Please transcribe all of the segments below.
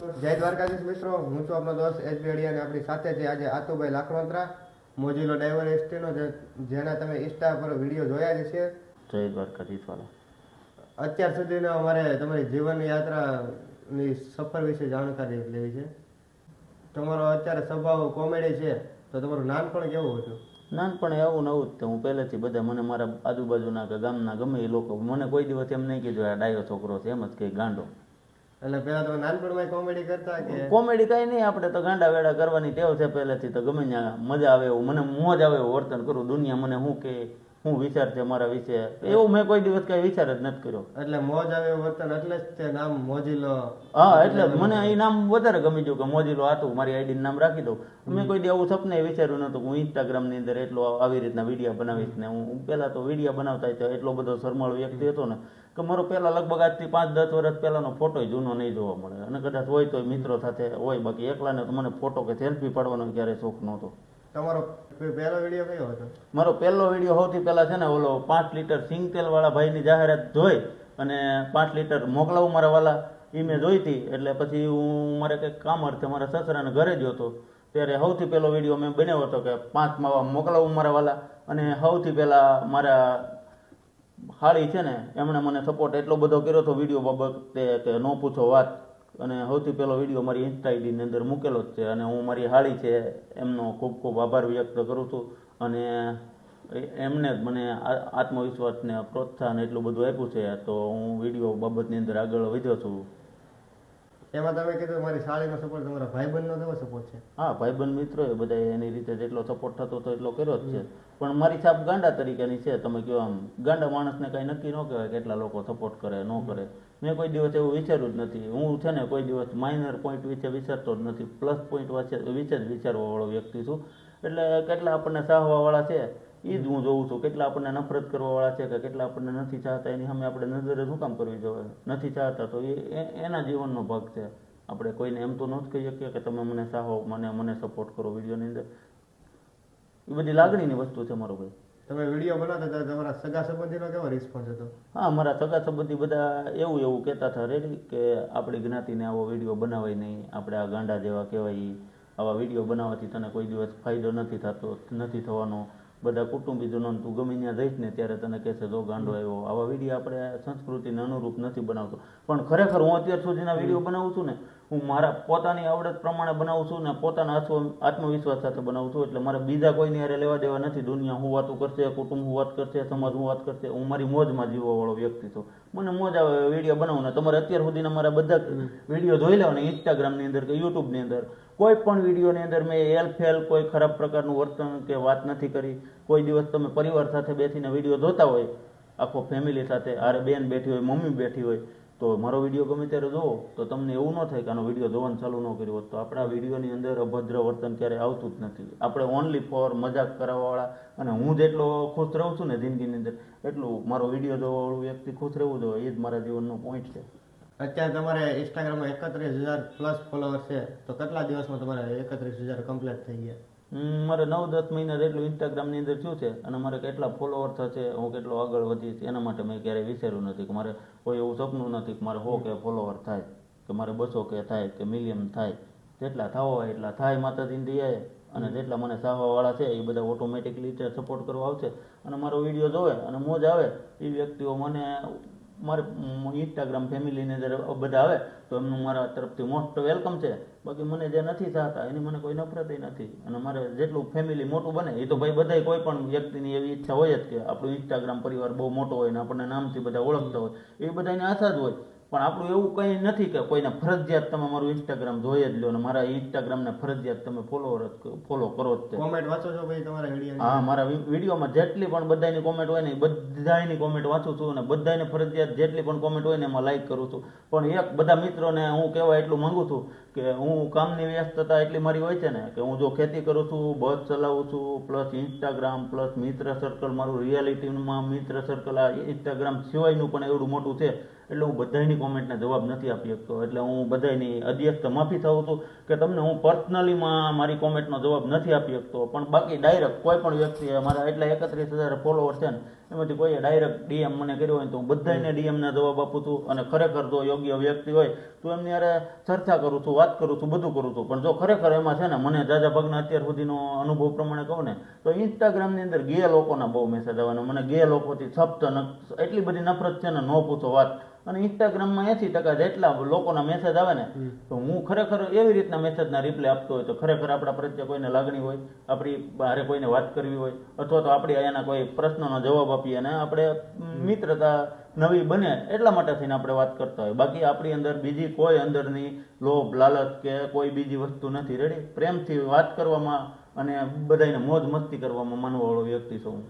જય દ્વારકાધીશ મિત્રો હું છું આપનો દોસ્ત એસ બી અને આપણી સાથે છે આજે આતુભાઈ લાખવંતરા મોજીલો ડ્રાઈવર એસટીનો જેના તમે ઇન્સ્ટા પર વીડિયો જોયા જ છે. જય દ્વારકાધીશ વાળા અત્યાર સુધીનો અમારે તમારી જીવન યાત્રાની સફર વિશે જાણકારી લેવી છે. તમારો અત્યારે સ્વભાવ કોમેડી છે તો તમારું નાનપણ કેવું હતું? નાનપણ એવું નવું જ તો હું પહેલેથી બધા મને મારા આજુબાજુના કે ગામના ગમે એ લોકો મને કોઈ દિવસ એમ નહીં કીધું આ ડાયો છોકરો છે એમ જ કે ગાંડો. એટલે પેલા તમે નાનપણમાં કોમેડી કરતા કે કોમેડી કઈ નહીં આપણે તો ગાંડા વેડા કરવાની ટેવ છે પહેલેથી તો ગમે ત્યાં મજા આવે એવું મને મોજ આવે એવું વર્તન કરું દુનિયા મને શું કે શું વિચાર છે મારા વિશે? એવું મેં કોઈ દિવસ કઈ વિચાર જ નથી કર્યો. એટલે મોજ આવે એવું વર્તન એટલે જ તે નામ મોજીલો. હા એટલે મને એ નામ વધારે ગમી ગયું કે મોજીલો હતું મારી આઈડી નામ રાખી દઉં. મેં કોઈ દી આવું સપને વિચાર્યું નતું હું ઇન્સ્ટાગ્રામની અંદર એટલો આવી રીતના વીડિયો બનાવીશ ને હું પહેલા તો વીડિયો બનાવતા તો એટલો બધો શરમાળ વ્યક્તિ હતો ને કે મારો પહેલાં લગભગ આજથી પાંચ દસ વર્ષ પહેલાંનો ફોટો જૂનો નહીં જોવા મળે. અને કદાચ હોય તો મિત્રો સાથે હોય બાકી એકલાને તો મને ફોટો કે સેલ્ફી પાડવાનો ક્યારેય શોખ નહોતો. તમારો પહેલો વીડિયો કયો હતો? મારો પહેલો વીડિયો સૌથી પહેલા છે ને ઓલો પાંચ લીટર સિંગ તેલ વાળા ભાઈની જાહેરાત જોઈ અને પાંચ લીટર મોકલાવું મારા વાલા. એ મેં જોઈ હતી એટલે પછી હું મારે કંઈક કામ અર્થે મારા સસરાને ઘરે જ હતો. ત્યારે સૌથી પહેલો વીડિયો મેં બનાવ્યો હતો કે પાંચ માવા મોકલાવું મારા વાલા. અને સૌથી પહેલાં મારા હાળી છે ને, એમણે મને સપોર્ટ એટલો બધો કર્યો હતો વીડિયો બાબતે કે ન પૂછો વાત. અને સૌથી પહેલો વીડિયો મારી ઇન્સ્ટા આઈડીની અંદર મૂકેલો જ છે અને હું મારી હાળી છે, એમનો ખૂબ ખૂબ આભાર વ્યક્ત કરું છું. અને એમને જ મને આત્મવિશ્વાસને પ્રોત્સાહન એટલું બધું આપ્યું છે, તો હું વીડિયો બાબતની અંદર આગળ વધ્યો છું. એમાં તમે કીધું મારી સાડીનો સપોર્ટ તમારા ભાઈબંધનો કેવો સપોર્ટ છે? હા, ભાઈબંધ મિત્રો એ બધા એની રીતે જેટલો સપોર્ટ થતો હતો એટલો કર્યો જ છે. પણ મારી છાપ ગાંડા તરીકેની છે, તમે કહો આમ, ગાંડા માણસને કાંઈ નક્કી ન કહેવાય કેટલા લોકો સપોર્ટ કરે, ન કરે. મેં કોઈ દિવસ એવું વિચાર્યું જ નથી. હું છે ને કોઈ દિવસ માઇનર પોઈન્ટ વિશે વિચારતો જ નથી. પ્લસ પોઈન્ટ વિશે જ વિચારવાવાળો વ્યક્તિ છું. એટલે કેટલા આપણને સાહવાવાળા છે. એ જ હું જોઉં છું. કેટલા આપણને નફરત કરવા વાળા છે કે કેટલા આપણને નથી ચાહતા એની સામે આપણે નજરે શું કામ કરવી જોઈએ? નથી ચાહતા તો એ એ- એના જીવનનો ભાગ છે. આપણે કોઈને એમ તો ન જ કહી શકીએ કે તમે મને સાહો મને મને સપોર્ટ કરો વિડીયોની અંદર. એ બધી લાગણીની વસ્તુ છે મારો ભાઈ. તમે વીડિયો બનાવતા હતા તમારા સગા સંબંધીનો કેવો રિસ્પોન્સ હતો? હા મારા સગા સંબંધી બધા એવું એવું કહેતા હતા રેડી કે આપણી જ્ઞાતિને આવો વીડિયો બનાવાય નહીં. આપણે આ ગાંડા જેવા કહેવાય. આવા વીડિયો બનાવવાથી તને કોઈ દિવસ ફાયદો નથી થતો નથી થવાનો. બધા કુટુંબીજનો તું ગમે ત્યાં જઈશ ને ત્યારે તને કહેશે જો ગાંડો આવ્યો. આવા વીડિયો આપણે સંસ્કૃતિને અનુરૂપ નથી બનાવતો. પણ ખરેખર હું અત્યાર સુધીના વીડિયો બનાવું છું ને હું મારા પોતાની આવડત પ્રમાણે બનાવું છું ને પોતાના આત્મ- આત્મવિશ્વાસ સાથે બનાવું છું. એટલે મારે બીજા કોઈની હારે લેવા દેવા નથી. દુનિયા હું વાતું કરશે કુટુંબ હું વાત કરશે સમાજ હું વાત કરશે હું મારી મોજમાં જીવવા વાળો વ્યક્તિ છું. મને મોજ આવે વીડિયો બનાવું ને તમારે અત્યાર સુધીના મારા બધા વીડિયો જોઈ લેવા ને ઇન્સ્ટાગ્રામની અંદર કે યુટ્યુબની અંદર. કોઈ પણ વિડીયોની અંદર મેં એલ ફેલ કોઈ ખરાબ પ્રકારનું વર્તન કે વાત નથી કરી. કોઈ દિવસ તમે પરિવાર સાથે બેસીને વીડિયો જોતા હોય, આખો ફેમિલી સાથે આરે બેન બેઠી હોય, મમ્મી બેઠી હોય, તો મારો વીડિયો ગમે ત્યારે જોવો. તો તમને એવું ન થાય કે આનો વીડિયો જોવાનું ચાલુ ન કર્યું હોત. તો આપણા વિડીયોની અંદર અભદ્ર વર્તન ક્યારેય આવતું જ નથી. આપણે ઓનલી ફોર મજાક કરાવવાવાળા અને હું જેટલો ખુશ રહું છું ને જિંદગીની અંદર, એટલું મારો વીડિયો જોવાવાળું વ્યક્તિ ખુશ રહેવું જોઈએ. એ જ મારા જીવનનો પોઈન્ટ છે. અત્યારે તમારે ઇન્સ્ટાગ્રામમાં એકત્રીસ હજાર પ્લસ ફોલોવર છે. તો કેટલા દિવસમાં તમારે એકત્રીસ હજાર કમ્પ્લીટ થઈ ગયા? મારે નવ દસ મહિના જેટલું ઇન્સ્ટાગ્રામની અંદર થયું છે અને મારે કેટલા ફોલોઅર થશે હું કેટલો આગળ વધીશ એના માટે મેં ક્યારેય વિચાર્યું નથી કે મારે કોઈ એવું સપનું નથી કે મારે હો કે ફોલોવર થાય કે મારે બસો કે થાય કે મિલિયન થાય. જેટલા થવા હોય એટલા થાય માતાજીની દયાએ અને જેટલા મને સાવાવાળા છે એ બધા ઓટોમેટિકલી સપોર્ટ કરવા આવશે. અને મારો વીડિયો જોવે અને મોજ આવે. એ વ્યક્તિઓ મને મારે ઇન્સ્ટાગ્રામ ફેમિલીની અંદર બધા આવે, તો એમનું મારા તરફથી મોસ્ટ વેલકમ છે. બાકી મને જે નથી થતા, એની મને કોઈ નફરત નથી. અને મારે જેટલું ફેમિલી મોટું બને, એ તો ભાઈ બધાય કોઈ પણ વ્યક્તિની એવી ઈચ્છા હોય જ કે આપણું ઇન્સ્ટાગ્રામ પરિવાર બહુ મોટો હોય ને આપણને નામથી બધા ઓળખતા હોય, એ બધાની આશા જ હોય. પણ આપણું એવું કંઈ નથી કે કોઈને ફરજિયાત તમે મારું ઇન્સ્ટાગ્રામ જોઈ જ લો ને મારા ઇન્સ્ટાગ્રામને ફરજિયાત તમે ફોલોવર ફોલો કરો જ કોમેન્ટ વાંચો છો ભાઈ તમારા વીડિયો હા મારા વિડીયોમાં જેટલી પણ બધાની કોમેન્ટ હોય ને બધાની કોમેન્ટ વાંચું છું અને બધાને ફરજિયાત જેટલી પણ કોમેન્ટ હોય ને એમાં લાઈક કરું છું. પણ એક બધા મિત્રોને હું કહેવા એટલું માંગુ છું કે હું કામની વ્યસ્તતા એટલી મારી હોય છે ને કે હું જો ખેતી કરું છું બસ ચલાવું છું પ્લસ ઇન્સ્ટાગ્રામ પ્લસ મિત્ર સર્કલ મારું રિયાલિટીમાં મિત્ર સર્કલ આ ઇન્સ્ટાગ્રામ સિવાયનું પણ એવડું મોટું છે. એટલે હું બધાની કોમેન્ટના જવાબ નથી આપી શકતો. એટલે હું બધાની અધ્યક્ષ માફી થાઉં છું કે તમને હું પર્સનલીમાં મારી કોમેન્ટનો જવાબ નથી આપી શકતો. પણ બાકી ડાયરેક્ટ કોઈ પણ વ્યક્તિ મારા એટલા એકત્રીસ હજાર ફોલોવર છે ને એમાંથી કોઈએ ડાયરેક્ટ ડીએમ મને કર્યો હોય તો હું બધાને ડીએમના જવાબ આપું છું. અને ખરેખર જો યોગ્ય વ્યક્તિ હોય તો એમની હારે ચર્ચા કરું છું વાત કરું છું બધું કરું છું. પણ જો ખરેખર એમાં છે ને મને જાજા ભાગના અત્યાર સુધીનો અનુભવ પ્રમાણે કહું ને તો ઇન્સ્ટાગ્રામની અંદર ગે લોકોના બહુ મેસેજ આવવાના. મને ગે લોકોથી છપ્ત એટલી બધી નફરત છે ને ન પૂછો વાત. અને ઇન્સ્ટાગ્રામમાં એસી ટકા જેટલા લોકોના મેસેજ આવે ને તો હું ખરેખર એવી રીતના મેસેજના રિપ્લે આપતો હોય તો ખરેખર આપણા પ્રત્યે કોઈને લાગણી હોય આપણી હારે કોઈને વાત કરવી હોય અથવા તો આપણે એના કોઈ પ્રશ્નનો જવાબ આપીએ અને આપણે મિત્રતા નવી બને એટલા માટે થઈને આપણે વાત કરતા હોય. બાકી આપણી અંદર બીજી કોઈ અંદરની લોભ લાલચ કે કોઈ બીજી વસ્તુ નથી. રેડી પ્રેમથી વાત કરવામાં અને બધાને મોજ મસ્તી કરવામાં માનવાવાળો વ્યક્તિ છું હું.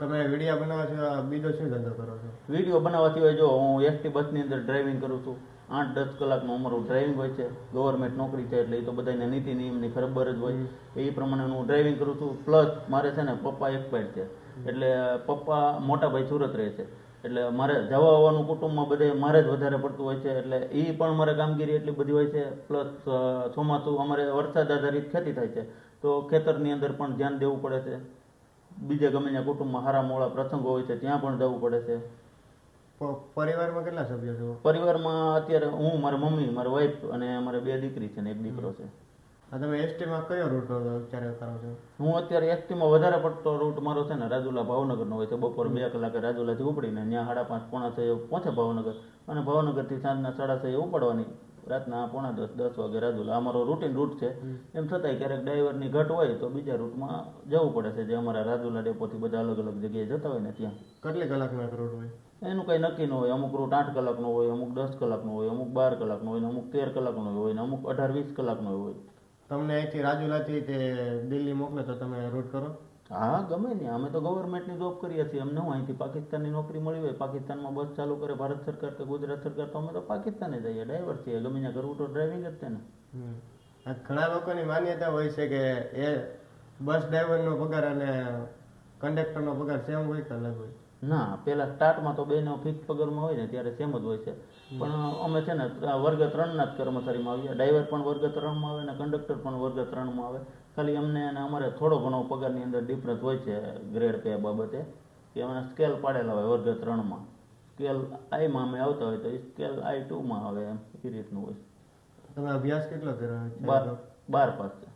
તમે વીડિયો બનાવો છો બીજો શું ધંધો કરો છો? વીડિયો બનાવવા સિવાય જો હું એસટી બસની અંદર ડ્રાઇવિંગ કરું છું. આઠ દસ કલાકનું અમારું ડ્રાઇવિંગ હોય છે. ગવર્મેન્ટ નોકરી છે એટલે એ તો બધાને નીતિ નિયમની ખબર જ હોય. એ પ્રમાણે હું ડ્રાઇવિંગ કરું છું. પ્લસ મારે છે ને પપ્પા એક્સપાયર છે. એટલે પપ્પા મોટા ભાઈ સુરત રહે છે. એટલે મારે જવા આવવાનું કુટુંબમાં બધે મારે જ વધારે પડતું હોય છે. એટલે એ પણ મારે કામગીરી એટલી બધી હોય છે. પ્લસ ચોમાસું અમારે વરસાદ આધારિત ખેતી થાય છે. તો ખેતરની અંદર પણ ધ્યાન દેવું પડે છે. બીજે ગમે ત્યાં કુટુંબમાં હારા મોળા પ્રસંગો હોય છે ત્યાં પણ જવું પડે છે. પરિવારમાં કેટલા સભ્યો છો? પરિવારમાં અત્યારે હું મારી મમ્મી મારી વાઈફ અને મારે બે દીકરી છે ને એક દીકરો છે. આ તમે એસટીમાં કયો રૂટ અત્યારે કરો છો? હું અત્યારે એસટીમાં વધારે પડતો રૂટ મારો છે ને રાજુલા ભાવનગરનો હોય છે. બપોર બે કલાકે રાજુલાથી ઉપડીને ત્યાં સાડા પાંચ પોણા છે પહોંચે ભાવનગર. અને ભાવનગરથી સાંજના સાડા છ ઉપડવાની રાતના પોણા દસ દસ વાગે રાજુલા. અમારો રૂટીન રૂટ છે. એમ છતાંય ક્યારેક ડ્રાઈવરની ઘટ હોય તો બીજા રૂટમાં જવું પડે છે. જે અમારા રાજુલા ડેપોથી બધા અલગ અલગ જગ્યાએ જતા હોય ને ત્યાં. કેટલી કલાકનો એક રૂટ હોય? એનું કંઈ નક્કી ન હોય. અમુક રૂટ આઠ કલાકનો હોય અમુક દસ કલાકનો હોય અમુક બાર કલાકનો હોય ને અમુક તેર કલાકનો હોય ને અમુક અઢાર વીસ કલાકનો હોય. તમને અહીંથી રાજુલાથી તે દિલ્હી મોકલે તો તમે રૂટ કરો. હા ગમે ને. અમે તો ગવર્મેન્ટની જોબ કરીએ છીએ અમને હું અહીંથી પાકિસ્તાનની નોકરી મળી હોય પાકિસ્તાનમાં બસ ચાલુ કરે ભારત સરકાર કે ગુજરાત સરકાર તો અમે તો પાકિસ્તાને જઈએ. ડ્રાઈવર છીએ. ગમે ત્યાં કરવું તો ડ્રાઇવિંગ જ છે ને. ઘણા લોકોની માન્યતા હોય છે કે એ બસ ડ્રાઈવરનો પગાર અને કંડક્ટરનો પગાર સેમ હોય કે અલગ હોય? ના પેલા સ્ટાર્ટમાં તો બેનો ફિક્સ પગારમાં હોય ને ત્યારે સેમ જ હોય છે. પણ અમે છે ને વર્ગ ત્રણના જ કર્મચારીમાં આવીએ. ડ્રાઈવર પણ વર્ગ ત્રણમાં આવે ને કંડક્ટર પણ વર્ગ ત્રણમાં આવે. ખાલી અમને અને અમારે થોડો ઘણો પગારની અંદર ડિફરન્સ હોય છે ગ્રેડ પે બાબતે કે અમે સ્કેલ પાડેલા હોય વર્ગ ત્રણમાં. સ્કેલ આઈમાં અમે આવતા હોય તો એ સ્કેલ આઈ ટુમાં આવે એમ એ રીતનું હોય. તમે અભ્યાસ કેટલો કર્યો? બાર બાર પાસ છે.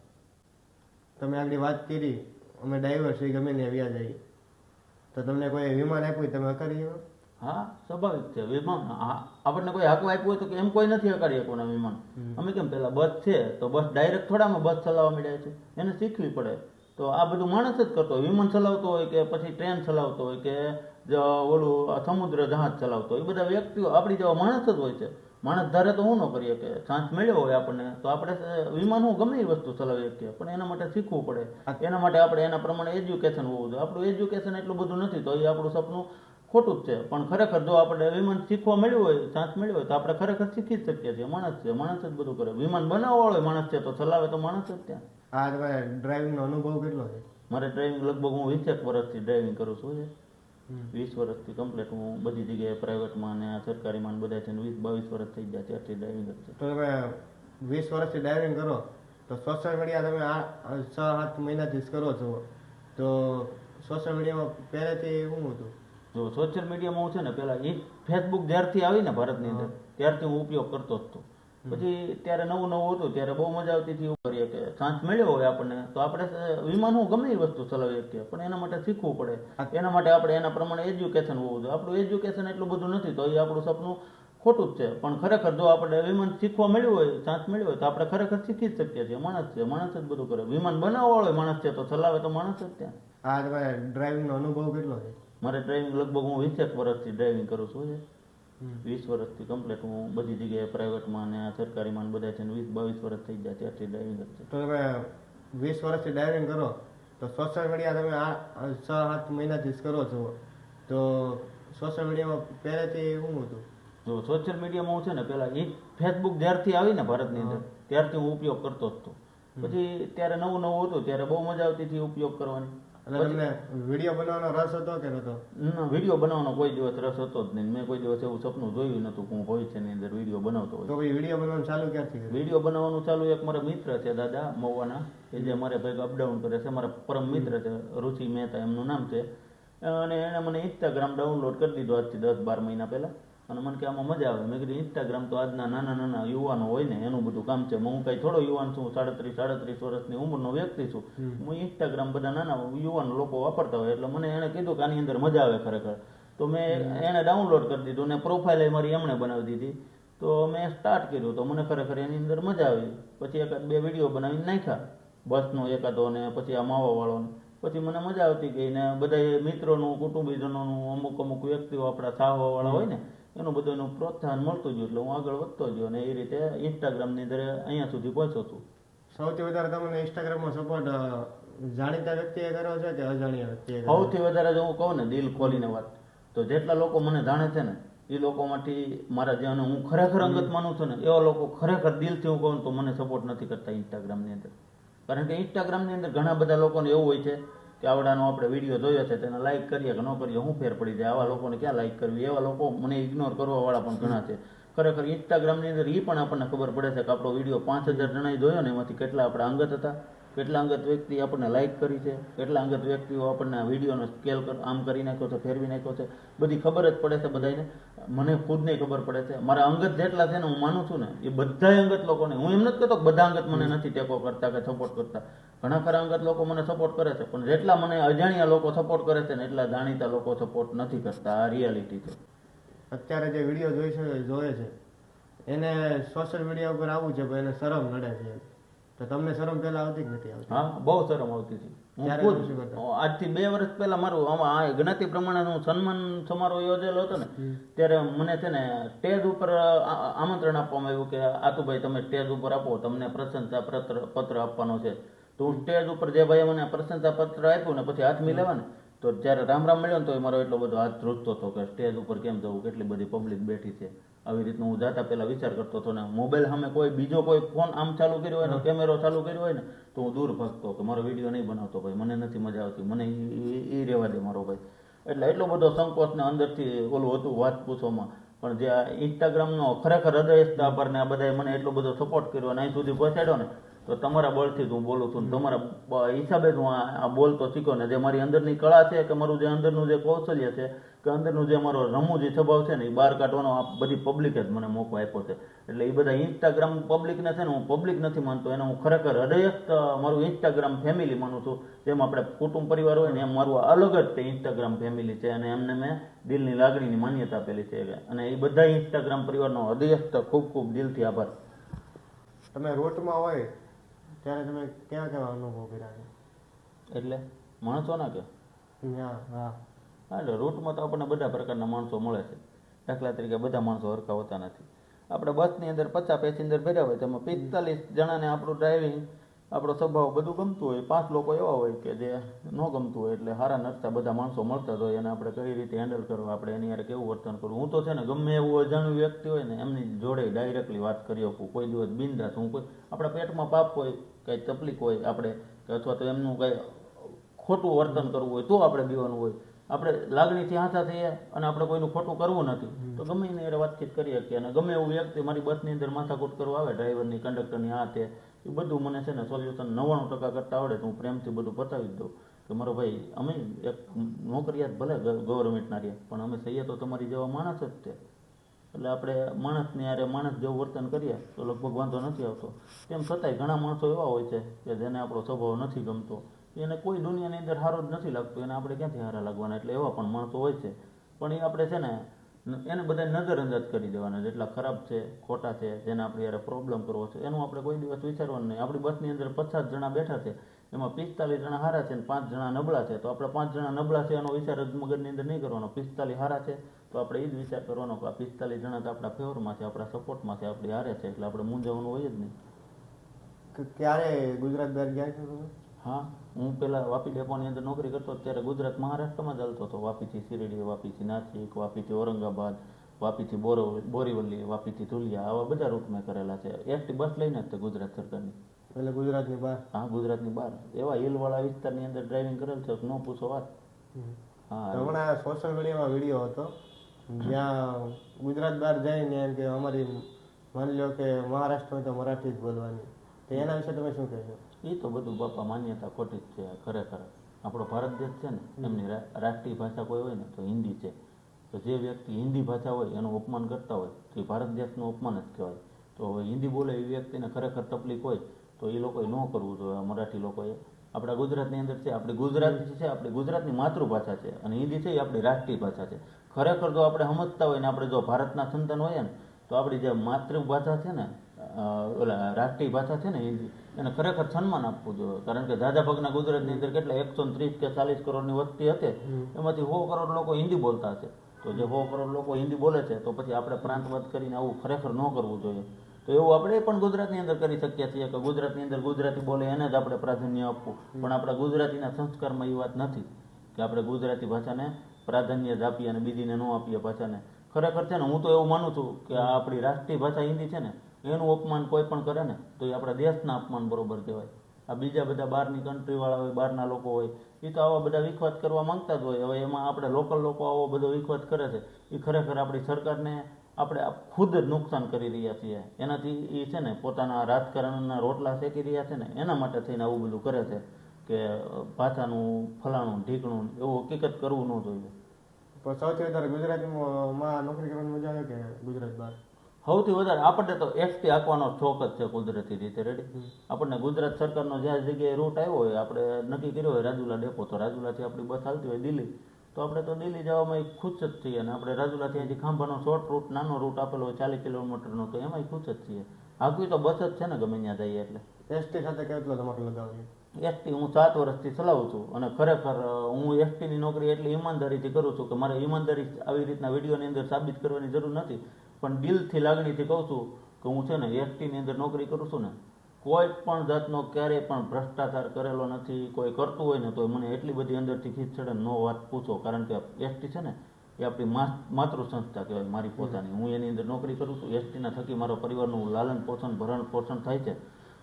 તમે આગળ વાત કરી અમે ડ્રાઈવર છીએ ગમે ને વ્યાજ આવી તો તમને કોઈ વિમાન આપ્યું? તમે કરી? હા સ્વાભાવિક છે વિમાન આપણને કોઈ હાકવા આપ્યું હોય તો કે એમ કોઈ નથી હકારી શકવાના વિમાન. અમે કેમ પેલા બસ છે તો બસ ડાયરેક્ટ થોડા અમે બસ ચલાવવા મળ્યા છે એને શીખવી પડે. તો આ બધું માણસ જ કરતો હોય વિમાન ચલાવતો હોય કે પછી ટ્રેન ચલાવતો હોય કે ઓલું સમુદ્ર જહાજ ચલાવતો હોય એ બધા વ્યક્તિઓ આપણી જેવા માણસ જ હોય છે. માણસ ધારે તો હું ન કરીએ કે ચાન્સ મળ્યો હોય આપણને તો આપણે વિમાન હું ગમે એ વસ્તુ ચલાવી શકીએ પણ એના માટે શીખવું પડે. એના માટે આપણે એના પ્રમાણે એજ્યુકેશન હોવું જોઈએ. આપણું એજ્યુકેશન એટલું બધું નથી તો એ આપણું સપનું ખોટું જ છે. પણ ખરેખર જો આપણે વિમાન શીખવા મળ્યું હોય ચાન્સ મળ્યો હોય તો આપણે ખરેખર શીખી જ શકીએ છીએ. માણસ છે માણસ જ બધું કરે. વિમાન બનાવવા હોય માણસ છે તો ચલાવે તો માણસ જ ત્યાં. આ તમારે ડ્રાઇવિંગનો અનુભવ કેટલો છે? મારે ડ્રાઇવિંગ લગભગ હું વીસેક વર્ષથી ડ્રાઇવિંગ કરું છું વીસ વર્ષથી કમ્પ્લીટ હું બધી જગ્યાએ પ્રાઇવેટમાં અને આ સરકારીમાં બધા છે વીસ બાવીસ વર્ષ થઈ ગયા ત્યારથી ડ્રાઇવિંગ જ છે. તો તમે વીસ વર્ષથી ડ્રાઇવિંગ કરો તો સોશિયલ મીડિયા તમે આ છ સાત મહિનાથી જ કરો છો. તો સોશિયલ મીડિયામાં પહેલેથી શું હતું જો સોશિયલ મીડિયામાં હું છે ને પેલા એ ફેસબુક જ્યારથી આવી ને ભારતની અંદર ત્યારથી હું ઉપયોગ કરતો જ હતો પછી ત્યારે નવું નવું હતું ત્યારે બહુ મજા આવતી હતી એવું કરીએ કે ચાન્સ મળ્યો હોય આપણને તો આપણે વિમાન હું ગમે એ વસ્તુ ચલાવી શકીએ પણ એના માટે શીખવું પડે. એના માટે આપણે એના પ્રમાણે એજ્યુકેશન હોવું જોઈએ. આપણું એજ્યુકેશન એટલું બધું નથી તો એ આપણું સપનું ખોટું જ છે. પણ ખરેખર જો આપણે વિમાન શીખવા મળ્યું હોય ચાન્સ મળ્યો હોય તો આપણે ખરેખર શીખી જ શકીએ છીએ. માણસ છે માણસ જ બધું કરે. વિમાન બનાવવા વાળો માણસ છે તો ચલાવે તો માણસ જ ત્યાં. આ ડ્રાઇવિંગનો અનુભવ કેટલો છે? મારે ડ્રાઇવિંગ લગભગ હું વીસેક વર્ષથી ડ્રાઇવિંગ કરું છું છે વીસ વર્ષથી કમ્પ્લીટ હું બધી જગ્યાએ પ્રાઇવેટમાં અને આ સરકારીમાં બધા છે ને વીસ બાવીસ વર્ષ થઈ ગયા ત્યારથી ડ્રાઇવિંગ જ છે. તો તમે વીસ વર્ષથી ડ્રાઇવિંગ કરો તો સોશિયલ મીડિયા તમે આ આ છ સાત મહિનાથી જ કરો છો. તો સોશિયલ મીડિયામાં પહેલેથી શું હતું? જો સોશિયલ મીડિયામાં હું છે ને પહેલાં એ ફેસબુક જ્યારથી આવી ને ભારતની અંદર ત્યારથી હું ઉપયોગ કરતો જ હતો. પછી ત્યારે નવું નવું હતું ત્યારે બહુ મજા આવતી હતી ઉપયોગ કરવાની. અને તમને વીડિયો બનાવવાનો રસ હતો કે નતો વીડિયો બનાવવાનો કોઈ દિવસ રસ હતો જ નહીં. મેં કોઈ દિવસ એવું સપનું જોયું નતું કે હું ભવિષ્યની અંદર વીડિયો બનાવતો હોય. તો ભાઈ વીડિયો બનાવવાનું ચાલુ ક્યારથી વીડિયો બનાવવાનું ચાલુ એક મારા મિત્ર છે દાદા મહુવાના. કે જે મારે ભાઈ અપડાઉન કરે છે મારા પરમ મિત્ર છે રુચિ મહેતા એમનું નામ છે. અને એણે મને ઇન્સ્ટાગ્રામ ડાઉનલોડ કરી દીધો આજથી દસ બાર મહિના પહેલા. અને મને કે આમાં મજા આવે. મેં કીધું ઇન્સ્ટાગ્રામ તો આજના નાના નાના યુવાનો હોય ને એનું બધું કામ છે. હું કાંઈ થોડો યુવાન છું સાડત્રીસ સાડત્રીસ વર્ષની ઉંમરનો વ્યક્તિ છું. હું ઇન્સ્ટાગ્રામ બધા નાના યુવાન લોકો વાપરતા હોય એટલે મને એણે કીધું કે આની અંદર મજા આવે ખરેખર. તો મેં એણે ડાઉનલોડ કરી દીધું ને પ્રોફાઇલ મારી એમણે બનાવી દીધી. તો મેં સ્ટાર્ટ કર્યું. તો મને ખરેખર એની અંદર મજા આવી. પછી એકાદ બે વીડિયો બનાવીને નાખ્યા. બસનો એકાદો ને પછી આ માવાવાળોને. પછી મને મજા આવતી ગઈ ને બધા મિત્રોનું કુટુંબીજનોનું અમુક અમુક વ્યક્તિઓ આપણા ચાહવાવાળા હોય ને એનું બધું એનું પ્રોત્સાહન મળતું ગયું એટલે હું આગળ વધતો ગયો અને એ રીતે ઇન્સ્ટાગ્રામની અંદર અહીંયા સુધી પહોંચ્યો છું. સૌથી વધારે તમને ઇન્સ્ટાગ્રામમાં સપોર્ટ જાણીતા વ્યક્તિએ કર્યો છે કે અજાણ્યા વ્યક્તિએ સૌથી વધારે જો હું કહું ને દિલ ખોલીને વાત તો જેટલા લોકો મને જાણે છે ને એ લોકોમાંથી મારા જે અને હું ખરેખર અંગત માનું છું ને એવા લોકો ખરેખર દિલથી હું કહું ને તો મને સપોર્ટ નથી કરતા ઇન્સ્ટાગ્રામની અંદર. કારણ કે ઇન્સ્ટાગ્રામની અંદર ઘણા બધા લોકોને એવું હોય છે કે આવડાનો આપણે વીડિયો જોયો છે તેને લાઈક કરીએ કે ન કરીએ, હું ફેર પડી જાય. આવા લોકોને ક્યાં લાઈક કરવી? એવા લોકો મને ઇગ્નોર કરવા વાળા પણ ઘણા છે. ખરેખર ઇન્સ્ટાગ્રામની અંદર એ પણ આપણને ખબર પડે છે કે આપણો વીડિયો પાંચ હજાર જણાએ જોયો ને એમાંથી કેટલા આપણા અંગત હતા. કેટલા અંગત વ્યક્તિ આપણને લાઈક કરી છે કેટલા અંગત વ્યક્તિઓ આપણને આ વિડીયોનો સ્કેલ આમ કરી નાખ્યો છે, ફેરવી નાખ્યો છે, બધી ખબર જ પડે છે બધાને મને ખુદને ખબર પડે છે. મારા અંગત જેટલા છે ને હું માનું છું ને, એ બધા અંગત લોકોને, હું એમ નથી કહેતો બધા અંગત મને નથી ટેકો કરતા કે સપોર્ટ કરતા. ઘણા ખરા અંગત લોકો મને સપોર્ટ કરે છે, પણ જેટલા મને અજાણ્યા લોકો સપોર્ટ કરે છે ને, એટલા જાણીતા લોકો સપોર્ટ નથી કરતા. આ રિયાલિટી છે. અત્યારે જે વીડિયો જોઈ છે જોયે છે. એને સોશિયલ મીડિયા ઉપર આવવું છે, પણ એને શરમ નડે છે. તો તમને શરમ પહેલા આવતી જ નથી આવતી? હા બહુ શરમ આવતી હતી. હું ત્યારે ખુદ શું કરતા? આજથી બે વર્ષ પહેલા મારું આમાં આ જ્ઞાતિ પ્રમાણેનું સન્માન સમારોહ યોજેલો હતો ને ત્યારે મને છે ને સ્ટેજ ઉપર આ- આમંત્રણ આપવામાં આવ્યું કે આતુભાઈ તમે સ્ટેજ ઉપર આપો તમને પ્રશંસા પત્ર પત્ર આપવાનો છે. તો હું સ્ટેજ ઉપર જે ભાઈ મને પ્રશંસા પત્ર આપ્યું ને પછી હાથ મિલાવ્યા ને તો જ્યારે રામ રામ મળ્યો ને તો એ મારો એટલો બધો હાથ ધ્રુજતો હતો કે સ્ટેજ ઉપર કેમ જવું કેટલી બધી પબ્લિક બેઠી છે. આવી રીતનું હું જાતા પહેલાં વિચાર કરતો હતો ને મોબાઈલ સામે કોઈ બીજો કોઈ ફોન આમ ચાલુ કર્યો હોય ને કેમેરો ચાલુ કર્યો હોય ને તો હું દૂર ભાગતો કે મારો વીડિયો નહીં બનાવતો ભાઈ મને નથી મજા આવતી મને એ રહેવા દે મારો ભાઈ. એટલે એટલો બધો સંકોચ ને અંદરથી ઓલું હતું વાત પૂછવામાં. પણ જે આ ઇન્સ્ટાગ્રામનો ખરેખર હૃદય આભારને ને આ બધાએ મને એટલો બધો સપોર્ટ કર્યો અને અહીં સુધી પહોંચાડ્યો ને તો તમારા બળથી જ હું બોલું છું તમારા હિસાબે જ હું આ બોલતો શીખ્યો ને જે મારી અંદરની કળા છે કે મારું જે અંદરનું જે કૌશલ્ય છે કે અંદરનું જે મારો રમૂજી સ્વભાવ છે ને એ બહાર કાઢવાનો આ બધી પબ્લિકે જ મને મોકો આપ્યો છે. એટલે એ બધા ઇન્સ્ટાગ્રામ પબ્લિકને છે ને હું પબ્લિક નથી માનતો, એને હું ખરેખર હૃદયસ્થ મારું ઇન્સ્ટાગ્રામ ફેમિલી માનું છું. જેમ આપણે કુટુંબ પરિવાર હોય ને એમ મારું અલગ જ તે ઇન્સ્ટાગ્રામ ફેમિલી છે અને એમને મેં દિલની લાગણીની માન્યતા આપેલી છે. અને એ બધા ઇન્સ્ટાગ્રામ પરિવારનો હૃદયસ્થ ખૂબ ખૂબ દિલથી આભાર. તમે રોટમાં હોય ત્યારે તમે કેવા કેવા અનુભવ કર્યા છે? એટલે? માણસો ના કે? હા. હા. હા એટલે રૂટમાં તો આપણને બધા પ્રકારના માણસો મળે છે. દાખલા તરીકે બધા માણસો હરખા હોતા નથી. આપણે બસની અંદર પચાસ પેસેન્જર ભર્યા હોય તેમાં પિસ્તાલીસ જણાને આપણું ડ્રાઇવિંગ આપણો સ્વભાવ બધું ગમતું હોય. પાંચ લોકો એવા હોય કે જે ન ગમતું હોય એટલે હારા નરતા બધા માણસો મળતા જ હોય અને આપણે કઈ રીતે હેન્ડલ કરવા આપણે એની યાર કેવું વર્તન કરવું. હું તો છે ને ગમે એવું અજાણ્યું વ્યક્તિ હોય ને એમની જોડે ડાયરેક્ટલી વાત કરી શકું. કોઈ દિવસ બિંદાસ હું કોઈ આપણા પેટમાં પાપ હોય કંઈ તકલીફ હોય આપણે કે અથવા તો એમનું કંઈ ખોટું વર્તન કરવું હોય તો આપણે બીવાનું હોય. આપણે લાગણીથી હાથા થઈએ અને આપણે કોઈનું ખોટું કરવું નથી. તો ગમે એને વાતચીત કરી શકીએ અને ગમે એવું વ્યક્તિ મારી બસની અંદર માથાકૂટ કરવા આવે ડ્રાઈવરની કંડક્ટરની તે એ બધું મને છે ને સોલ્યુશન નવ્વાણું ટકા કરતા આવડે તો હું પ્રેમથી બધું પતાવી દઉં. કે મારો ભાઈ અમે એક નોકરિયાત ભલે ગવર્મેન્ટના રહીએ પણ અમે થઈએ તો તમારી જેવા માણસ જ છે. એટલે આપણે માણસની યારે માણસ જેવું વર્તન કરીએ, તો લગભગ વાંધો નથી આવતો. તેમ છતાંય ઘણા માણસો એવા હોય છે કે જેને આપણો સ્વભાવ નથી ગમતો. એને કોઈ દુનિયાની અંદર સારો જ નથી લાગતો, એને આપણે ક્યાંથી હારા લાગવાના? એટલે એવા પણ માણસો હોય છે. પણ એ આપણે છે ને, એને બધા નજરઅંદાજ કરી દેવાના, જેટલા ખરાબ છે, ખોટા છે, જેને આપણે યારે પ્રોબ્લેમ કરવો છે. એનું આપણે કોઈ દિવસ વિચારવાનું નહીં. આપણી બસની અંદર પચાસ જણા બેઠા છે, એમાં પિસ્તાલીસ જણા હારા છે અને પાંચ જણા નબળા છે, તો આપણે પાંચ જણા નબળા છે એનો વિચાર જ મગજની અંદર નહીં કરવાનો. પિસ્તાલીસ હારા છે તો આપણે એ જ વિચાર કરવાનો કે આ પિસ્તાલીસ જણા તો આપણા ફેવરમાં છે આપણા સપોર્ટમાં છે આપણી હારે છે એટલે આપણે મૂંઝાવાનું હોય જ નહીં. ક્યારે ગુજરાત બહાર ગયા છો તમે? હા હું પેલા વાપી ડેપોની અંદર નોકરી કરતો ત્યારે ગુજરાત મહારાષ્ટ્રમાં જ હાલતો હતો. વાપીથી શિરડી વાપીથી નાસિક વાપીથી ઔરંગાબાદ વાપીથી બોરો બોરીવલી વાપીથી ધુલિયા આવા બધા રૂટ મેં કરેલા છે. એસટી બસ લઈને જ તે ગુજરાત સરકારની. એટલે ગુજરાતની બહાર? હા ગુજરાતની બહાર. એવા હિલવાળા વિસ્તારની અંદર ડ્રાઇવિંગ કરેલ છે ન પૂછો વાત. હા. હમણાં સોશિયલ મીડિયામાં વીડિયો હતો. જ્યાં ગુજરાત બહાર જઈને એમ કે અમારી માની લો કે મહારાષ્ટ્રમાં તો મરાઠી જ બોલવાની. તો એના વિશે તમે શું કહેશો? એ તો બધું બાપા માન્યતા ખોટી જ છે ખરેખર. આપણો ભારત દેશ છે ને એમની રાષ્ટ્રીય ભાષા કોઈ હોય ને તો હિન્દી છે. તો જે વ્યક્તિ હિન્દી ભાષા હોય એનું અપમાન કરતા હોય તો એ ભારત દેશનું અપમાન જ કહેવાય. તો હિન્દી બોલે એ વ્યક્તિને ખરેખર તકલીફ હોય તો એ લોકોએ ન કરવું જોઈએ. આ મરાઠી લોકોએ આપણા ગુજરાતની અંદર છે આપણી ગુજરાતી છે આપણી ગુજરાતની માતૃભાષા છે અને હિન્દી છે એ આપણી રાષ્ટ્રીય ભાષા છે. ખરેખર જો આપણે સમજતા હોય ને આપણે જો ભારતના સંતાન હોઈએ ને તો આપણી જે માતૃભાષા છે ને ઓલા રાષ્ટ્રીય ભાષા છે ને હિન્દી એને ખરેખર સન્માન આપવું જોઈએ. કારણ કે દાદા ભાગના ગુજરાતની અંદર કેટલા એકસો ત્રીસ કે ચાલીસ કરોડની વસ્તી હતી એમાંથી સો કરોડ લોકો હિન્દી બોલતા હશે. તો જે સો કરોડ લોકો હિન્દી બોલે છે તો પછી આપણે પ્રાંતવાદ કરીને આવું ખરેખર ન કરવું જોઈએ. તો એવું આપણે પણ ગુજરાતની અંદર કરી શકીએ છીએ કે ગુજરાતની અંદર ગુજરાતી બોલે એને જ આપણે પ્રાધાન્ય આપવું. પણ આપણા ગુજરાતીના સંસ્કારમાં એ વાત નથી કે આપણે ગુજરાતી ભાષાને પ્રાધાન્ય જ આપીએ અને બીજીને ન આપીએ ભાષાને. ખરેખર છે ને, હું તો એવું માનું છું કે આ આપણી રાષ્ટ્રીય ભાષા હિન્દી છે ને, એનું અપમાન કોઈ પણ કરે ને, તો એ આપણા દેશના અપમાન બરોબર કહેવાય. આ બીજા બધા બહારની કન્ટ્રીવાળા હોય, બહારના લોકો હોય એ તો આવા બધા વિખવાદ કરવા માંગતા જ હોય. હવે એમાં આપણે લોકલ લોકો આવો બધો વિખવાદ કરે છે એ ખરેખર આપણી સરકારને આપણે આ ખુદ નુકસાન કરી રહ્યા છીએ. એનાથી એ છે ને પોતાના રાજકારણના રોટલા શેકી રહ્યા છે ને એના માટે થઈને આવું બધું કરે છે કે ભાષાનું ફલાણું ઢીકણું એવું હકીકત કરવું ન જોઈએ. પણ સૌથી વધારે ગુજરાતીમાં નોકરી કરવાની મજા આવે કે ગુજરાત બહાર? સૌથી વધારે આપણને તો એસટી આપવાનો શોખ જ છે કુદરતી રીતે રેડી? આપણને ગુજરાત સરકારનો જ્યાં જગ્યાએ રૂટ આવ્યો હોય આપણે નક્કી કર્યો હોય રાજુલા ડેપો તો રાજુલાથી આપણી બસ હાલતી હોય દિલ્હી. તો આપણે તો દિલ્હી જવામાં ખુશ જ છીએ અને આપણે રાજુલાથી અહીંથી ખાંભાનો શોર્ટ રૂટ નાનો રૂટ આપેલો હોય ચાલીસ કિલોમીટરનો તો એમાંય ખુશ જ છીએ. આગવી તો બસ જ છે ને ગમે ત્યાં જઈએ એટલે. એસટી સાથે કેટલો તમારો લગાવ છે? એસટી હું સાત વર્ષથી ચલાવું છું અને ખરેખર હું એસટીની નોકરી એટલી ઈમાનદારીથી કરું છું કે મારે ઈમાનદારી આવી રીતના વિડીયોની અંદર સાબિત કરવાની જરૂર નથી. પણ દિલથી લાગણીથી કહું છું કે હું છે ને એસટીની અંદર નોકરી કરું છું ને કોઈ પણ જાતનો ક્યારેય પણ ભ્રષ્ટાચાર કરેલો નથી, કોઈ કરતું હોય ને તો મને એટલી બધી અંદરથી ખીચ છે નો વાત પૂછો, કારણ કે એસટી છે ને, એ આપણી માતૃ સંસ્થા કહેવાય મારી પોતાની. હું એની અંદર નોકરી કરું છું, એસટીના થકી મારો પરિવારનું લાલન પોષણ, ભરણ પોષણ થાય છે,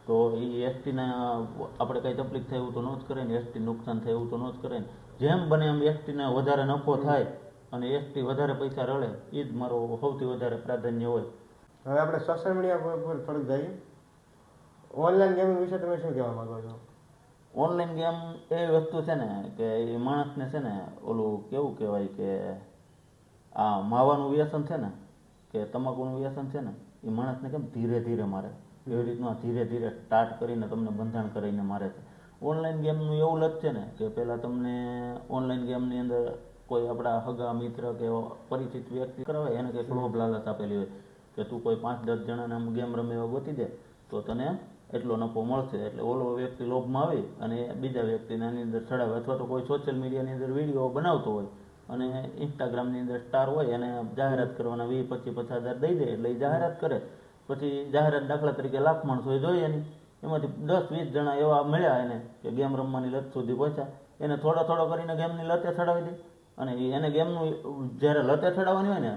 તો એ એસટીના આપણે કંઈ તકલીફ થાય એવું તો ન જ કરે ને, એસટી નુકસાન થાય એવું તો ન જ કરે ને. જેમ બને એમ એસટીને વધારે નફો થાય અને એસટી વધારે પૈસા રળે એ જ મારો સૌથી વધારે પ્રાધાન્ય હોય. હવે આપણે સોશિયલ મીડિયા પર થોડુંક જઈએ. ઓનલાઈન ગેમિંગ વિશે તમે શું કહેવા માંગો છો? ઓનલાઈન ગેમ એ વસ્તુ છે ને કે એ માણસને છે ને ઓલું કેવું કહેવાય કે આ માવાનું વ્યસન છે ને, કે તમાકુનું વ્યસન છે ને, એ માણસને કેમ ધીરે ધીરે મારે? એવી રીતનું ધીરે ધીરે સ્ટાર્ટ કરીને તમને બંધાણ કરીને મારે છે. ઓનલાઈન ગેમનું એવું લત છે ને કે પહેલાં તમને ઓનલાઈન ગેમની અંદર કોઈ આપણા હગા મિત્ર કે પરિચિત વ્યક્તિ કરાવે, એને કંઈક લોભ લાલચ આપેલી હોય કે તું કોઈ પાંચ દસ જણાને આમ ગેમ રમે એવા ગોતી દે, તો તને એટલો નફો મળશે. એટલે ઓલો વ્યક્તિ લોભમાં આવી અને બીજા વ્યક્તિને આની અંદર ચડાવે. અથવા તો કોઈ સોશિયલ મીડિયાની અંદર વીડિયો બનાવતો હોય અને ઇન્સ્ટાગ્રામની અંદર સ્ટાર હોય એને જાહેરાત કરવાના વીસ પચીસ પચાસ હજાર દઈ દે એટલે એ જાહેરાત કરે. પછી જાહેરાત દાખલા તરીકે લાખ માણસો એ જોઈએ એની એમાંથી દસ વીસ જણા એવા મળ્યા એને કે ગેમ રમવાની લત સુધી પહોંચ્યા. એને થોડો થોડો કરીને ગેમની લતે ચડાવી દે. અને એને ગેમનું જ્યારે લતે ચડાવવાની હોય ને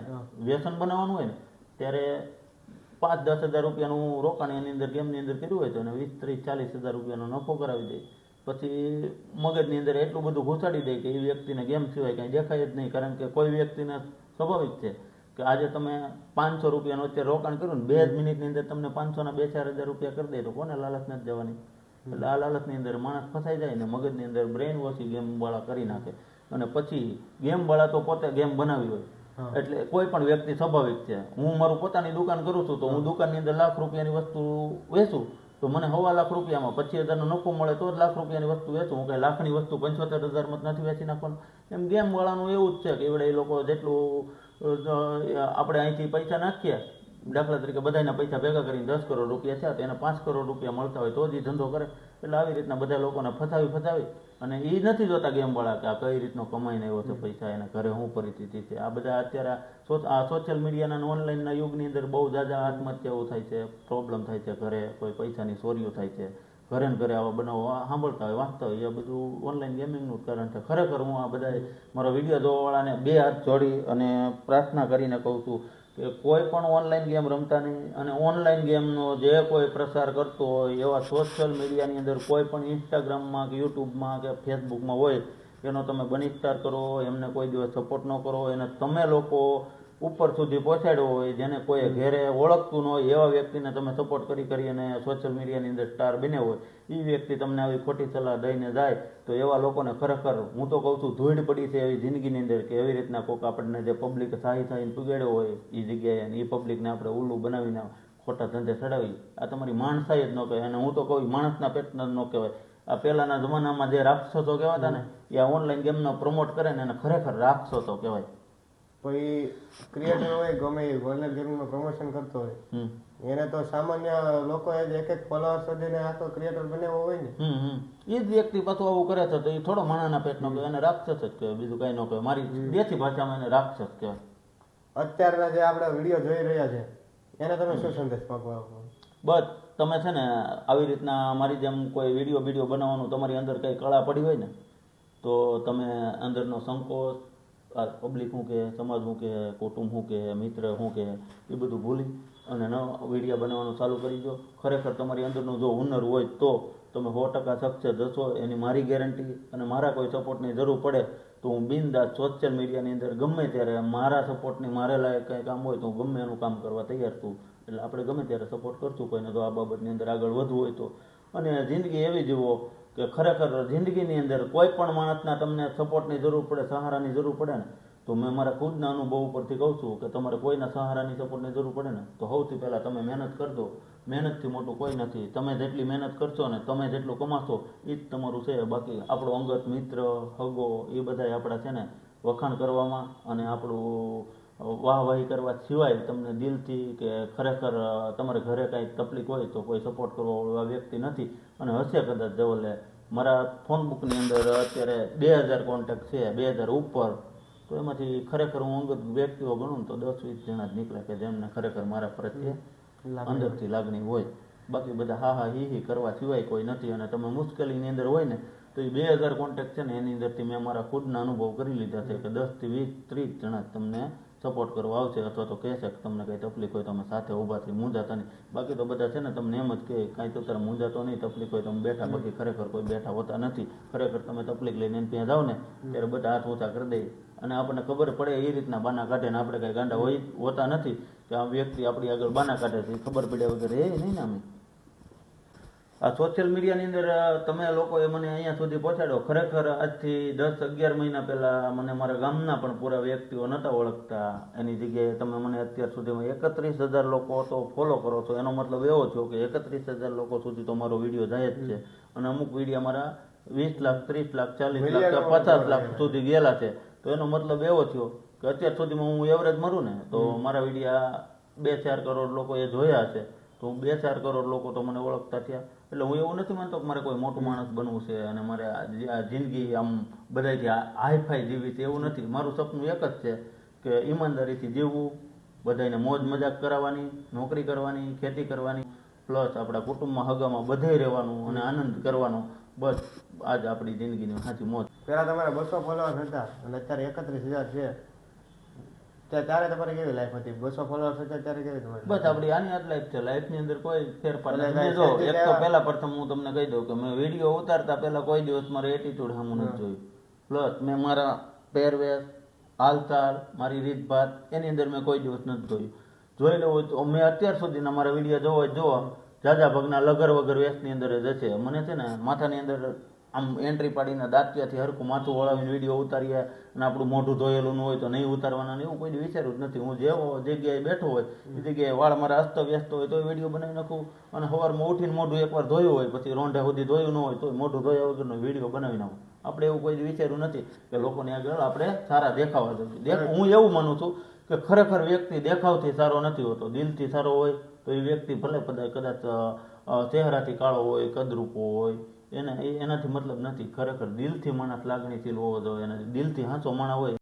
વ્યસન બનાવવાનું હોય ને ત્યારે પાંચ દસ હજાર રૂપિયાનું રોકાણ એની અંદર, ગેમની અંદર કર્યું હોય તો એને વીસ ત્રીસ ચાલીસ હજાર રૂપિયાનો નફો કરાવી દે. પછી મગજની અંદર એટલું બધું ઘૂસાડી દે કે એ વ્યક્તિને ગેમ સિવાય કાંઈ દેખાય જ નહીં, કારણ કે કોઈ વ્યક્તિને સ્વાભાવિક છે કે આજે તમે પાંચસો રૂપિયાનું અત્યારે રોકાણ કર્યું ને બે જ મિનિટની અંદર તમને પાંચસોના બે ચાર હજાર રૂપિયા કરી દે તો કોને લાલચ નથી જવાની? એટલે આ લાલચની અંદર માણસ ફસાઈ જાય ને મગજની અંદર બ્રેઇન વોશી ગેમવાળા કરી નાખે. અને પછી ગેમવાળા તો પોતે ગેમ બનાવી હોય. એટલે કોઈ પણ વ્યક્તિ સ્વાભાવિક છે. હું મારું પોતાની દુકાન કરું છું તો હું દુકાનની અંદર લાખ રૂપિયાની વસ્તુ વેચું તો મને હવા લાખ રૂપિયામાં પચીસ હજારનો નફો મળે તો જ લાખ રૂપિયાની વસ્તુ વેચું. હું કઈ લાખની વસ્તુ પંચોતેર હજારમાં નથી વેચી નાખવાનું. એમ ગેમ વાળાનું એવું જ છે કે એવડે એ લોકો જેટલું આપણે અહીંથી પૈસા નાખીએ દાખલા તરીકે બધાના પૈસા ભેગા કરીને દસ કરોડ રૂપિયા છે તો એને પાંચ કરોડ રૂપિયા મળતા હોય તો જ એ ધંધો કરે. એટલે આવી રીતના બધા લોકોને ફસાવી ફસાવી અને એ નથી જોતા ગેમ વાળા કે આ કઈ રીતનો કમાઈને આવ્યો છે પૈસા એને ઘરે શું પરિસ્થિતિ છે આ બધા અત્યારે આ સોશિયલ મીડિયાના ઓનલાઈનના યુગની અંદર બહુ જાજા આત્મહત્યાઓ થાય છે પ્રોબ્લેમ થાય છે ઘરે, કોઈ પૈસાની ચોરીઓ થાય છે. ઘરે ને ઘરે આવા બનાવો સાંભળતા હોય, વાંચતા હોય, એ બધું ઓનલાઈન ગેમિંગનું જ કારણ છે. ખરેખર હું આ બધા મારો વીડિયો જોવાવાળાને બે હાથ જોડી અને પ્રાર્થના કરીને કહું છું કે કોઈ પણ ઓનલાઈન ગેમ રમતા નહીં અને ઓનલાઈન ગેમનો જે કોઈ પ્રસાર કરતો હોય, એવા સોશિયલ મીડિયાની અંદર કોઈ પણ ઇન્સ્ટાગ્રામમાં કે યુટ્યુબમાં કે ફેસબુકમાં હોય, એનો તમે બનિષ્કાર કરો, એમને કોઈ દિવસ સપોર્ટ ન કરો, એને તમે લોકો ઉપર સુધી પહોંચાડ્યો હોય, જેને કોઈ ઘેરે ઓળખતું ન હોય, એવા વ્યક્તિને તમે સપોર્ટ કરી કરી અને સોશિયલ મીડિયાની અંદર સ્ટાર બન્યો હોય એ વ્યક્તિ તમને આવી ખોટી સલાહ દઈને જાય, તો એવા લોકોને ખરેખર હું તો કહું છું, ધૂળ પડી છે એવી જિંદગીની અંદર કે એવી રીતના કોઈક આપણને જે પબ્લિક સાહી સાહીને પુગાડ્યો હોય એ જગ્યાએ એ પબ્લિકને આપણે ઉલ્લું બનાવીને ખોટા ધંધે ચડાવી. આ તમારી માણસાઈ જ ન કહેવાય, અને હું તો કહું માણસના પેટના ન કહેવાય. આ પહેલાના જમાનામાં જે રાક્ષસો કહેવાતા ને, એ ઓનલાઈન ગેમનો પ્રમોટ કરે ને એને ખરેખર રાક્ષસો કહેવાય. કોઈ ક્રિએટર હોય ગમે એ ઓનલાઈન ગેમનું પ્રમોશન કરતો હોય. એને તો સામાન્ય લોકો જ એક એક ફોલોઅર સુધીને આખો ક્રિએટર બનાવ્યો હોય ને. એ જ વ્યક્તિ પાછું આવું કરે છે તો એ થોડો માણાના પેટનો કહેવાય એને રાક્ષસ જ કહેવાય બીજું કાંઈ ન કહેવાય. મારી દેશી ભાષામાં એને રાક્ષસ કહેવાય. અત્યારના જે આપણે વીડિયો જોઈ રહ્યા છે એને તમે શું સંદેશ પાકવા બસ તમે છે ને આવી રીતના મારી જેમ કોઈ વીડિયો વીડિયો બનાવવાનું તમારી અંદર કંઈ કળા પડી હોય ને તો તમે અંદરનો સંકોચ પબ્લિક શું કે, સમાજ શું કે, કુટુંબ શું કે, મિત્ર શું કે, એ બધું ભૂલી અને ન વિડીયા બનાવવાનું ચાલુ કરી દો. ખરેખર તમારી અંદરનું જો હુનર હોય તો તમે સો ટકા સક્સેસ જશો એની મારી ગેરંટી અને મારા કોઈ સપોર્ટની જરૂર પડે તો હું બિનદાસ સોશિયલ મીડિયાની અંદર ગમે ત્યારે મારા સપોર્ટની મારે લાયક કંઈ કામ હોય તો હું ગમે એનું કામ કરવા તૈયાર છું. એટલે આપણે ગમે ત્યારે સપોર્ટ કરશું, કોઈને તો આ બાબતની અંદર આગળ વધવું હોય તો. અને જિંદગી એવી જીવો કે ખરેખર જિંદગીની અંદર કોઈ પણ માણસના તમને સપોર્ટની જરૂર પડે, સહારાની જરૂર પડે ને, તો મેં મારા ખુદના અનુભવ ઉપરથી કહું છું કે તમારે કોઈના સહારાની સપોર્ટની જરૂર પડે ને, તો સૌથી પહેલાં તમે મહેનત કરજો. મહેનતથી મોટું કોઈ નથી. તમે જેટલી મહેનત કરશો ને, તમે જેટલું કમાશો એ જ તમારું છે. બાકી આપણો અંગત મિત્ર, હગો એ બધાય આપણા છે ને વખાણ કરવામાં અને આપણું વાહવાહી કરવા સિવાય તમને દિલથી કે ખરેખર તમારે ઘરે કાંઈ તકલીફ હોય તો કોઈ સપોર્ટ કરવા આ વ્યક્તિ નથી. અને હશે કદાચ જવલે મારા ફોન બુકની અંદર અત્યારે બે હજાર કોન્ટેક્ટ છે બે હજાર ઉપર. તો એમાંથી ખરેખર હું અંગત વ્યક્તિઓ ગણું ને તો દસ વીસ જણા જ નીકળે કે જેમને ખરેખર મારા પ્રત્યે અંદરથી લાગણી હોય. બાકી બધા હા હા હી હી કરવા સિવાય કોઈ નથી. અને તમે મુશ્કેલીની અંદર હોય ને તો એ બે હજાર કોન્ટેક્ટ છે ને એની અંદરથી મેં મારા ખુદના અનુભવ કરી લીધા છે કે દસથી વીસ ત્રીસ જણા તમને સપોર્ટ કરવા આવશે અથવા તો કહેશે કે તમને કંઈ તકલીફ હોય તમે સાથે ઊભા થઈ મૂંઝાતા નહીં. બાકી તો બધા છે ને તમને એમ જ કહે, કાંઈ તો તારે મૂંઝાતો નહીં, તકલીફ હોય તમે બેઠા. બાકી ખરેખર કોઈ બેઠા હોતા નથી. ખરેખર તમે તકલીફ લઈને એને ત્યાં જાઓ ને, ત્યારે બધા હાથ ઊંચા કરી દે. અને આપણને ખબર પડે એ રીતના બાના કાઢે ને આપણે કાંઈ ગાંડા હોય હોતા નથી. કે આ વ્યક્તિ આપણી આગળ બાના કાઢે છે ખબર પડ્યા વગર એ નહીં ને અમે. આ સોશિયલ મીડિયાની અંદર તમે લોકો એ મને અહીંયા સુધી પહોંચાડ્યો. ખરેખર આજથી દસ અગિયાર મહિના પહેલા મને મારા ગામના પણ પૂરા વ્યક્તિઓ નહોતા ઓળખતા. એની જગ્યાએ તમે મને અત્યાર સુધીમાં એકત્રીસ હજાર લોકો તો ફોલો કરો છો. એનો મતલબ એવો થયો કે એકત્રીસ હજાર લોકો સુધી તો મારો વીડિયો જાય જ છે. અને અમુક વીડિયો મારા વીસ લાખ ત્રીસ લાખ ચાલીસ લાખ પચાસ લાખ સુધી ગયેલા છે. તો એનો મતલબ એવો થયો કે અત્યાર સુધીમાં હું એવરેજ મારું ને તો મારા વિડીયા બે ચાર કરોડ લોકોએ જોયા છે. તો બે ચાર કરોડ લોકો તો મને ઓળખતા થયા. એટલે હું એવું નથી માનતો કે મારે કોઈ મોટું માણસ બનવું છે અને મારે આ જિંદગી આમ બધાથી હાઈફાઈ જીવી છે એવું નથી. મારું સપનું એક જ છે કે ઈમાનદારીથી જીવવું બધાને મોજ મજાક કરાવવાની, નોકરી કરવાની, ખેતી કરવાની, પ્લસ આપણા કુટુંબમાં હગામાં બધે રહેવાનું અને આનંદ કરવાનો. બસ, આજ આપણી જિંદગીની સાચી મોજ. પહેલાં તમારે બસો ફોલોઅર્સ હતા અને અત્યારે એકત્રીસ હજાર છે. ત્યાં ત્યારે તમારે કેવી લાઈફ હતી? બસો ફોલોઅર્સ હતા ત્યારે કેવી તમારી બસ આપણી આની જ લાઈફ છે. લાઈફની અંદર કોઈ ફેરફાર નથી. જો એક તો પહેલા પ્રથમ હું તમને કહી દઉં કે મેં વીડિયો ઉતારતા પહેલા કોઈ દિવસ મારે એટીટ્યુડ સામું નથી જોયું. પ્લસ મેં મારા પહેરવેશ હાલતાલ મારી રીતભાત એની અંદર મેં કોઈ દિવસ નથી જોયું. જોઈ લેવું તો મેં અત્યાર સુધીના મારા વીડિયો જોવો જોવા જાજા ભાગના લગર વગર વેશની અંદર જ છે મને છે ને માથાની અંદર આમ એન્ટ્રી પાડીને દાંતિયાથી હરખું માથું વળાવીને વીડિયો ઉતારીએ અને આપણું મોઢું ધોયેલું ન હોય તો નહીં ઉતારવાના એવું કોઈ વિચાર્યું જ નથી. હું જેવો જગ્યાએ બેઠો હોય એ જગ્યાએ વાળ મારા અસ્ત વ્યસ્ત હોય તો વીડિયો બનાવી નાખું અને સવારમાં ઉઠીને મોઢું એકવાર ધોયું હોય પછી રોંઢે સુધી ધોયું ન હોય તો મોઢું ધોયા વગરનો વીડિયો બનાવી નાખું. આપણે એવું કોઈ વિચાર્યું નથી કે લોકોને આગળ આપણે સારા દેખાવા જોઈએ. દેખ હું એવું માનું છું કે ખરેખર વ્યક્તિ દેખાવથી સારો નથી હોતો દિલથી સારો હોય તો એ વ્યક્તિ ભલે કદાચ ચહેરાથી કાળો હોય કદરૂપો હોય એને એનાથી મતલબ નથી. ખરેખર દિલથી માણસ લાગણીશીલ હોવો જોઈએ અને દિલથી હાંચો માણસ હોય